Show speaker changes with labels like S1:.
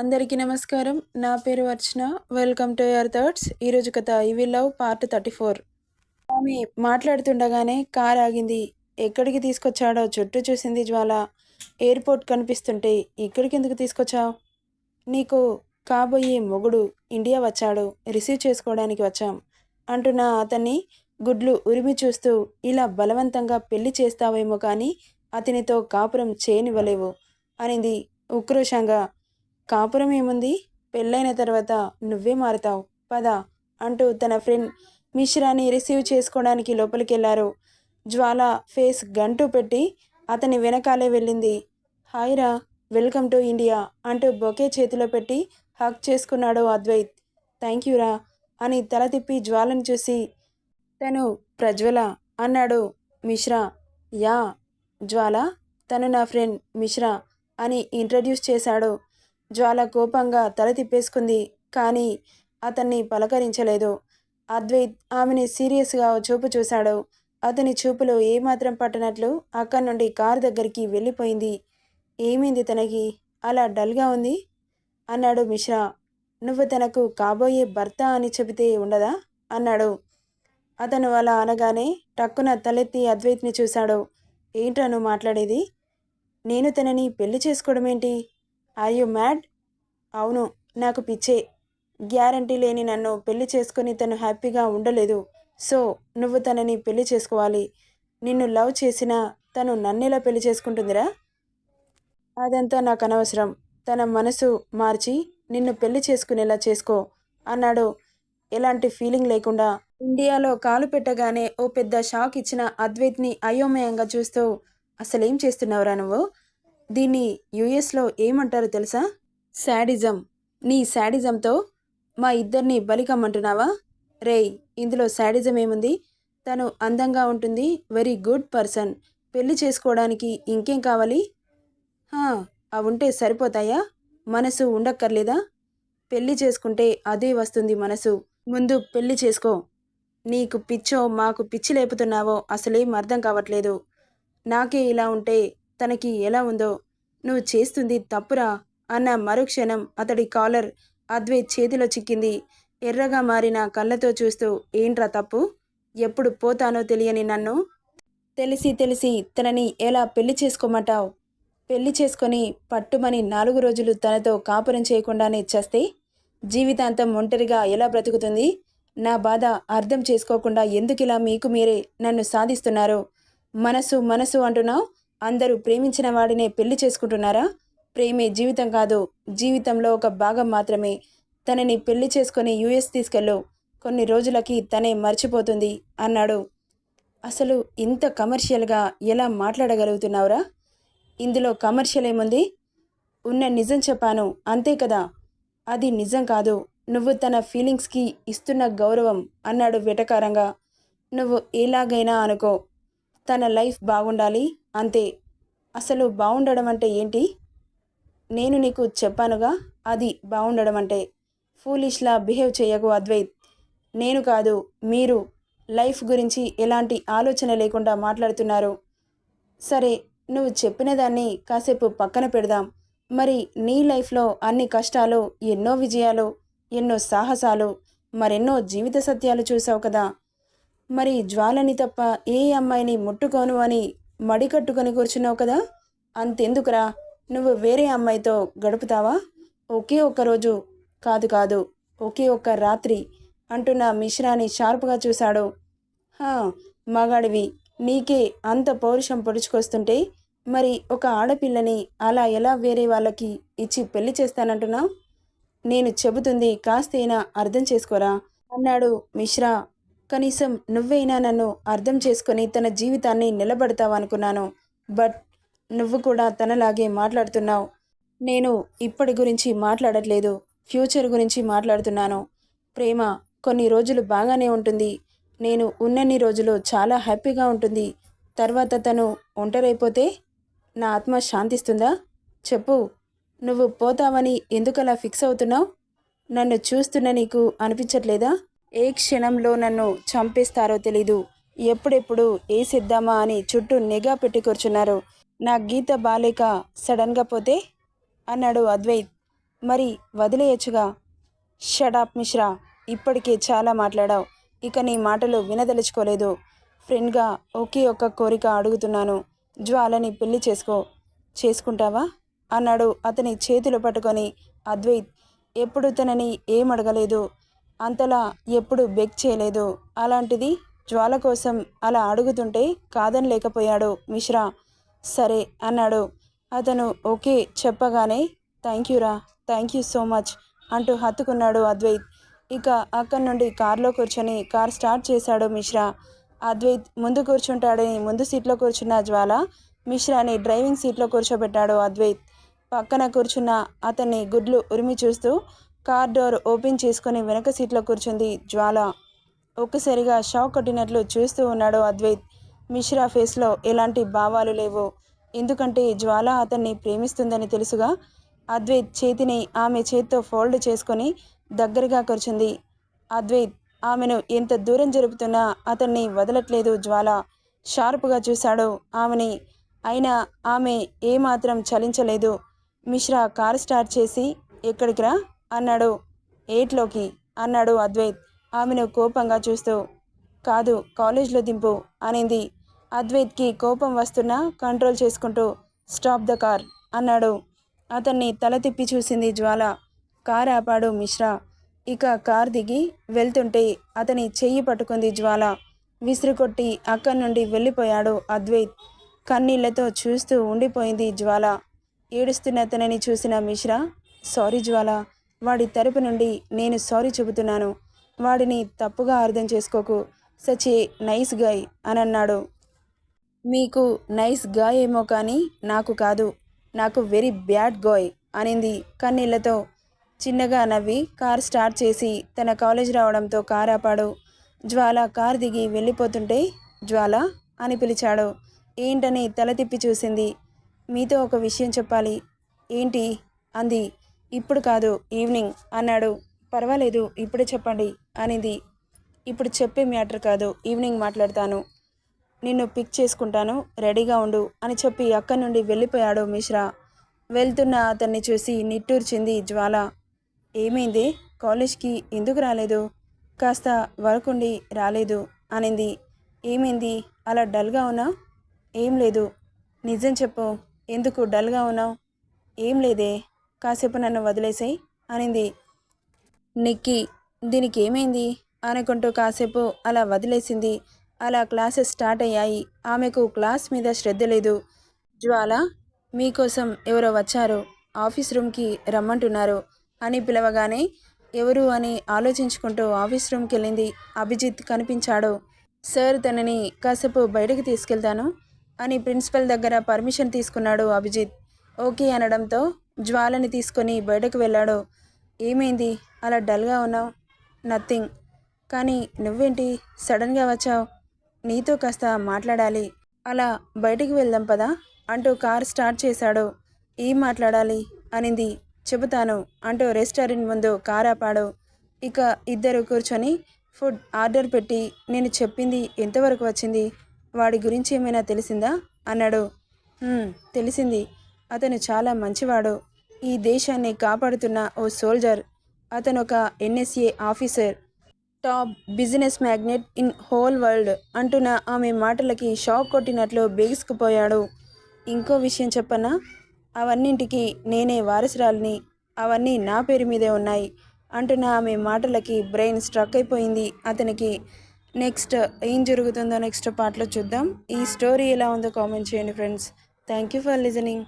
S1: అందరికీ నమస్కారం. నా పేరు Archana. Welcome to your thirds ఈరోజు కథ ఇవి లవ్ పార్ట్ థర్టీ ఫోర్ ఆమె మాట్లాడుతుండగానే కార్ ఆగింది. ఎక్కడికి తీసుకొచ్చాడో చుట్టూ చూసింది జ్వాల. ఎయిర్పోర్ట్ కనిపిస్తుంటే ఇక్కడికి ఎందుకు తీసుకొచ్చావు? నీకు కాబోయే మొగుడు ఇండియా వచ్చాడు. రిసీవ్ చేసుకోవడానికి వచ్చాం అంటున్న అతన్ని గుడ్లు ఉరిమి చూస్తూ ఇలా బలవంతంగా పెళ్ళి చేస్తావేమో కానీ అతనితో కాపురం చేయనివ్వలేవు అనింది ఉక్రోషంగా. కాపురం ఏముంది? పెళ్ళైన తర్వాత నువ్వే మారుతావు. పద అంటూ తన ఫ్రెండ్ మిశ్రాని రిసీవ్ చేసుకోవడానికి లోపలికి వెళ్ళారు జ్వాల ఫేస్ గంటూ పెట్టి అతని వెనకాలే వెళ్ళింది. హాయ్రా వెల్కమ్ టు ఇండియా అంటూ బొకే చేతిలో పెట్టి హక్ చేసుకున్నాడు అద్వైత్. థ్యాంక్ యూరా అని తల తిప్పి జ్వాలను చూసి తను ప్రజ్వల అన్నాడు మిశ్రా. యా జ్వాల తను నా ఫ్రెండ్ మిశ్రా అని ఇంట్రడ్యూస్ చేశాడు. జ్వాల కోపంగా తల తిప్పేసుకుంది. కానీ అతన్ని పలకరించలేదు. అద్వైత్ ఆమెని సీరియస్గా ఓ చూపు చూశాడు. అతని చూపులో ఏమాత్రం పట్టనట్లు అక్కడి నుండి కారు దగ్గరికి వెళ్ళిపోయింది. ఏమైంది తనకి? అలా డల్గా ఉంది? అన్నాడు మిశ్రా. నువ్వు తనకు కాబోయే భర్త అని చెబితే ఉండదా? అన్నాడు. అతను అలా అనగానే టక్కున తలెత్తి అద్వైత్ని చూశాడు. ఏంట్రా నువ్వు మాట్లాడేది? నేను తనని పెళ్ళి చేసుకోవడం ఏంటి ఆర్ యు మ్యాడ్ అవును నాకు పిచ్చే. గ్యారంటీ లేని నన్ను పెళ్ళి చేసుకుని తను హ్యాపీగా ఉండలేదు. సో నువ్వు తనని పెళ్ళి చేసుకోవాలి. నిన్ను లవ్ చేసినా తను నన్నెలా పెళ్ళి చేసుకుంటుందిరా? అదంతా నాకు అనవసరం. తన మనసు మార్చి నిన్ను పెళ్ళి చేసుకునేలా చేసుకో అన్నాడు. ఎలాంటి ఫీలింగ్ లేకుండా ఇండియాలో కాలు పెట్టగానే ఓ పెద్ద షాక్ ఇచ్చిన అద్వైత్ని అయోమయంగా చూస్తూ అసలేం చేస్తున్నావురా నువ్వు? దీన్ని యుఎస్లో ఏమంటారో తెలుసా? శాడిజం. నీ శాడిజంతో మా ఇద్దరిని బలికమ్మంటున్నావా? రేయ్ ఇందులో శాడిజం ఏముంది? తను అందంగా ఉంటుంది వెరీ గుడ్ పర్సన్. పెళ్ళి చేసుకోవడానికి ఇంకేం కావాలి? హా, అవుంటే సరిపోతాయా? మనసు ఉండక్కర్లేదా? పెళ్ళి చేసుకుంటే అదే వస్తుంది మనసు. ముందు పెళ్ళి చేసుకో. నీకు పిచ్చో మాకు పిచ్చి లేపుతున్నావో అసలేం అర్థం కావట్లేదు. నాకే ఇలా ఉంటే తనకి ఎలా ఉందో నువ్వు చేస్తుంది తప్పురా అన్న మరుక్షణం అతడి కాలర్ అద్వైత్ చేతిలో చిక్కింది. ఎర్రగా మారిన కళ్ళతో చూస్తూ ఏంట్రా తప్పు? ఎప్పుడు పోతానో తెలియని నన్ను? తెలిసి తెలిసి తనని ఎలా పెళ్ళి చేసుకోమంటావు? పెళ్ళి చేసుకొని పట్టుమని నాలుగు రోజులు తనతో కాపురం చేయకుండానే చేస్తే జీవితాంతం ఒంటరిగా ఎలా బ్రతుకుతుంది? నా బాధ అర్థం చేసుకోకుండా ఎందుకిలా మీకు మీరే నన్ను సాధిస్తున్నారు? మనసు మనసు అంటున్నావు? అందరూ ప్రేమించిన వాడినే పెళ్ళి చేసుకుంటున్నారా? ప్రేమే జీవితం కాదు. జీవితంలో ఒక భాగం మాత్రమే. తనని పెళ్ళి చేసుకొని యుఎస్ తీసుకెళ్ళు. కొన్ని రోజులకి తనే మర్చిపోతుంది అన్నాడు. అసలు ఇంత కమర్షియల్గా ఎలా మాట్లాడగలుగుతున్నావురా? ఇందులో కమర్షియల్ ఏముంది? ఉన్న నిజం చెప్పాను. అంతే కదా? అది నిజం కాదు. నువ్వు తన ఫీలింగ్స్కి ఇస్తున్న గౌరవం అన్నాడు వెటకారంగా. నువ్వు ఎలాగైనా అనుకో. తన లైఫ్ బాగుండాలి. అంతే. అసలు బాగుండడం అంటే ఏంటి? నేను నీకు చెప్పానుగా అది బాగుండడం అంటే. ఫూలిష్లా బిహేవ్ చేయకు అద్వైత్. నేను కాదు మీరు. లైఫ్ గురించి ఎలాంటి ఆలోచన లేకుండా మాట్లాడుతున్నారు. సరే నువ్వు చెప్పిన దాన్ని కాసేపు పక్కన పెడదాం. మరి నీ లైఫ్లో అన్ని కష్టాలు ఎన్నో విజయాలు ఎన్నో సాహసాలు మరెన్నో జీవిత సత్యాలు చూసావు కదా. మరి జ్వాలని తప్ప ఏ అమ్మాయిని ముట్టుకోను అని మడి కట్టుకొని కూర్చున్నావు కదా? అంతెందుకురా? నువ్వు వేరే అమ్మాయితో గడుపుతావా? ఒకే ఒక్క రోజు కాదు కాదు ఒకే ఒక్క రాత్రి అంటున్న మిశ్రాని షార్ప్గా చూశాడు. హా మగాడివి నీకే అంత పౌరుషం పొడుచుకొస్తుంటే మరి ఒక ఆడపిల్లని అలా ఎలా వేరే వాళ్ళకి ఇచ్చి పెళ్ళి చేస్తానంటున్నావు? నేను చెబుతుంది కాస్తైనా అర్థం చేసుకోరా? అన్నాడు మిశ్రా కనీసం నువ్వైనా నన్ను అర్థం చేసుకొని తన జీవితాన్ని నిలబడతావనుకున్నాను. బట్ నువ్వు కూడా తనలాగే మాట్లాడుతున్నావు. నేను ఇప్పటి గురించి మాట్లాడట్లేదు. ఫ్యూచర్ గురించి మాట్లాడుతున్నాను. ప్రేమ కొన్ని రోజులు బాగానే ఉంటుంది. నేను ఉన్నన్ని రోజులు చాలా హ్యాపీగా ఉంటుంది. తర్వాత తను ఒంటరైపోతే నా ఆత్మ శాంతిస్తుందా? చెప్పు. నువ్వు పోతావని ఎందుకలా ఫిక్స్ అవుతున్నావు? నన్ను చూస్తున్న నీకు అనిపించట్లేదా? ఏ క్షణంలో నన్ను చంపేస్తారో తెలీదు. ఎప్పుడెప్పుడు వేసిద్దామా అని చుట్టూ నిఘా పెట్టి కూర్చున్నారు. నా గీత బాలేక సడన్గా పోతే? అన్నాడు అద్వైత్. మరి వదిలేయచ్చుగా? షడాప్ మిశ్రా ఇప్పటికే చాలా మాట్లాడావు. ఇక నీ మాటలు వినదలుచుకోలేదు. ఫ్రెండ్గా ఒకే ఒక్క కోరిక అడుగుతున్నాను. జ్వాలని పెళ్ళి చేసుకో. చేసుకుంటావా? అన్నాడు అతని చేతులు పట్టుకొని అద్వైత్. ఎప్పుడు తనని ఏం అడగలేదు అంతలా ఎప్పుడు బెక్ చేయలేదు. అలాంటిది జ్వాల కోసం అలా అడుగుతుంటే కాదని లేకపోయాడు మిశ్రా. సరే అన్నాడు. అతను ఓకే చెప్పగానే థ్యాంక్ యూరా థ్యాంక్ యూ సో మచ్ అంటూ హత్తుకున్నాడు అద్వైత్. ఇక అక్కడి నుండి కారులో కూర్చొని కార్ స్టార్ట్ చేశాడు మిశ్రా. అద్వైత్ ముందు కూర్చుంటాడని ముందు సీట్లో కూర్చున్న జ్వాల మిశ్రాని డ్రైవింగ్ సీట్లో కూర్చోబెట్టాడు అద్వైత్. పక్కన కూర్చున్న అతన్ని గుడ్లు ఉరిమి చూస్తూ కార్ డోర్ ఓపెన్ చేసుకుని వెనక సీట్లో కూర్చుంది జ్వాల. ఒక్కసారిగా షాక్ కొట్టినట్లు చూస్తూ ఉన్నాడు అద్వైత్. మిశ్రా ఫేస్లో ఎలాంటి భావాలు లేవు. ఎందుకంటే జ్వాల అతన్ని ప్రేమిస్తుందని తెలుసుగా అద్వైత్ చేతిని ఆమె చేత్తో ఫోల్డ్ చేసుకొని దగ్గరగా కూర్చుంది. అద్వైత్ ఆమెను ఎంత దూరం జరుపుతున్నా అతన్ని వదలట్లేదు జ్వాల. షార్ప్గా చూశాడు ఆమెని. అయినా ఆమె ఏమాత్రం చలించలేదు. మిశ్రా కారు స్టార్ట్ చేసి ఎక్కడికి రా? అన్నాడు. ఏట్లోకి అన్నాడు అద్వైత్. ఆమెను కోపంగా చూస్తూ కాదు కాలేజ్లో దింపు అనింది. అద్వైత్కి కోపం వస్తున్నా కంట్రోల్ చేసుకుంటూ స్టాప్ ద కార్ అన్నాడు. అతన్ని తల తిప్పి చూసింది జ్వాల. కార్ ఆపాడు మిశ్రా. ఇక కార్ దిగి వెళ్తుంటే అతని చెయ్యి పట్టుకుంది జ్వాల. విసిరికొట్టి అక్కడి నుండి వెళ్ళిపోయాడు అద్వైత్. కన్నీళ్ళతో చూస్తూ ఉండిపోయింది జ్వాల. ఏడుస్తున్న అతనిని చూసిన మిశ్రా సారీ జ్వాల వాడి తరపు నుండి నేను సారీ చెబుతున్నాను. వాడిని తప్పుగా అర్థం చేసుకోకు. సచ్ ఏ నైస్ గాయ్ అని అన్నాడు మీకు నైస్ గాయ్ ఏమో కానీ నాకు కాదు. నాకు వెరీ బ్యాడ్ గాయ్ అనింది కన్నీళ్ళతో. చిన్నగా నవ్వి కార్ స్టార్ట్ చేసి తన కాలేజ్ రావడంతో కార్ ఆపాడు. జ్వాల కార్ దిగి వెళ్ళిపోతుంటే జ్వాల అని పిలిచాడు. ఏంటని తల తిప్పి చూసింది. మీతో ఒక విషయం చెప్పాలి. ఏంటి? అంది. ఇప్పుడు కాదు ఈవినింగ్ అన్నాడు. పర్వాలేదు ఇప్పుడే చెప్పండి అనింది. ఇప్పుడు చెప్పే మ్యాటర్ కాదు ఈవినింగ్ మాట్లాడతాను. నిన్ను పిక్ చేసుకుంటాను రెడీగా ఉండు అని చెప్పి అక్కడి నుండి వెళ్ళిపోయాడు మిశ్రా. వెళ్తున్న అతన్ని చూసి నిట్టూర్చింది జ్వాల. ఏమైంది? కాలేజ్కి ఎందుకు రాలేదు? కాస్త వర్క్ ఉండి రాలేదు అనింది. ఏమైంది? అలా డల్గా ఉన్నా ఏం లేదు. నిజం చెప్పు. ఎందుకు డల్గా ఉన్నావు? ఏం లేదే. కాసేపు నన్ను వదిలేసాయి అనింది. నిక్కి దీనికి ఏమైంది? అనుకుంటూ కాసేపు అలా వదిలేసింది. అలా క్లాసెస్ స్టార్ట్ అయ్యాయి. ఆమెకు క్లాస్ మీద శ్రద్ధ లేదు. జ్వాల మీకోసం ఎవరో వచ్చారు. ఆఫీస్ రూమ్కి రమ్మంటున్నారు అని పిలవగానే ఎవరు అని ఆలోచించుకుంటూ ఆఫీస్ రూమ్కి వెళ్ళింది. అభిజిత్ కనిపించాడు. సార్ తనని కాసేపు బయటకు తీసుకెళ్తాను అని ప్రిన్సిపల్ దగ్గర పర్మిషన్ తీసుకున్నాడు అభిజిత్. ఓకే అనడంతో జ్వాలని తీసుకొని బయటకు వెళ్ళాడు. ఏమైంది? అలా డల్గా ఉన్నావు? నథింగ్. కానీ నువ్వేంటి? సడన్గా వచ్చావు? నీతో కాస్త మాట్లాడాలి. అలా బయటికి వెళ్దాం పదా? అంటూ కార్ స్టార్ట్ చేశాడు. ఏం మాట్లాడాలి? అనింది. చెబుతాను అంటూ రెస్టారెంట్ ముందు కార్ ఆపాడు ఇక ఇద్దరు కూర్చొని ఫుడ్ ఆర్డర్ పెట్టి నేను చెప్పింది ఎంతవరకు వచ్చింది? వాడి గురించి ఏమైనా తెలిసిందా? అన్నాడు. తెలిసింది. అతను చాలా మంచివాడు. ఈ దేశాన్ని కాపాడుతున్న ఓ సోల్జర్. అతను ఒక NSA officer. Top business magnate in whole world అంటున్న ఆమె మాటలకి షాక్ కొట్టినట్లు బిగుసుకుపోయాడు. ఇంకో విషయం చెప్పనా? అవన్నింటికి నేనే వారసురాలిని. అవన్నీ నా పేరు మీదే ఉన్నాయి అంటున్న ఆమె మాటలకి బ్రెయిన్ స్ట్రక్ అయిపోయింది అతనికి. నెక్స్ట్ ఏం జరుగుతుందో నెక్స్ట్ పార్ట్లో చూద్దాం. ఈ స్టోరీ ఎలా ఉందో కామెంట్ చేయండి friends. Thank you for listening.